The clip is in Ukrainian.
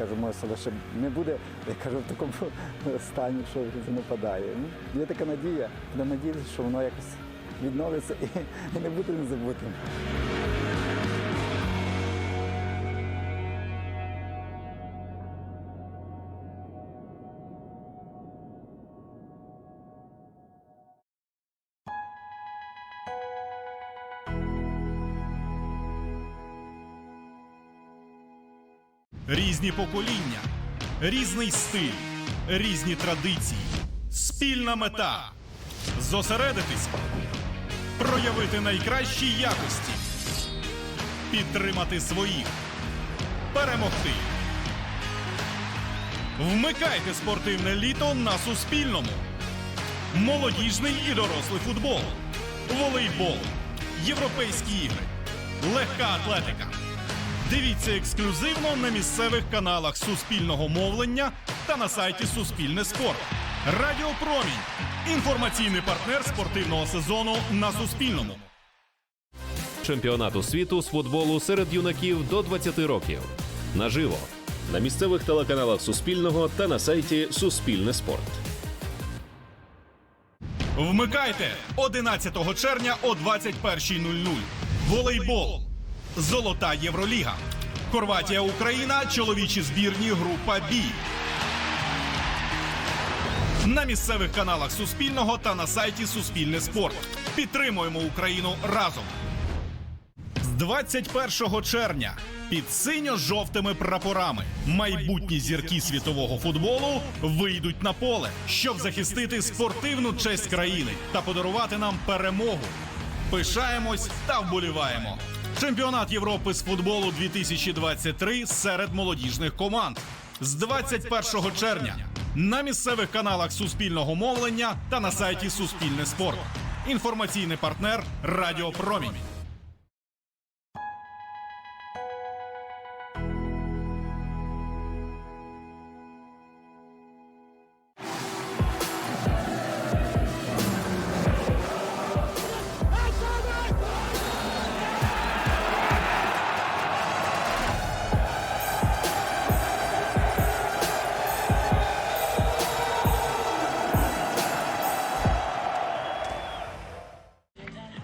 кажу, моє село ще не буде, я кажу, в такому стані, що вже нападає. Ну, є така надія, я надіюся, що воно якось відновиться і, і не буде незабутим. Різні покоління, різний стиль, різні традиції, спільна мета зосередитись, проявити найкращі якості, підтримати своїх, перемогти. Вмикайте спортивне літо на Суспільному. Молодіжний і дорослий футбол, волейбол, європейські ігри, легка атлетика. Дивіться ексклюзивно на місцевих каналах Суспільного мовлення та на сайті Суспільне спорт. Радіо Промінь. Інформаційний партнер спортивного сезону на Суспільному. чемпіонату світу з футболу серед юнаків до 20 років. Наживо на місцевих телеканалах Суспільного та на сайті Суспільне спорт. Вмикайте 11 червня о 21.00. Волейбол. Золота Євроліга. Хорватія Україна. Чоловічі збірні. Група Бі. На місцевих каналах Суспільного та на сайті Суспільне спорт. Підтримуємо Україну разом. З 21 червня під синьо-жовтими прапорами майбутні зірки світового футболу вийдуть на поле, щоб захистити спортивну честь країни та подарувати нам перемогу. Пишаємось та вболіваємо. Чемпіонат Європи з футболу 2023 серед молодіжних команд з 21 червня на місцевих каналах Суспільного мовлення та на сайті Суспільне спорт. Інформаційний партнер Радіо Промінь.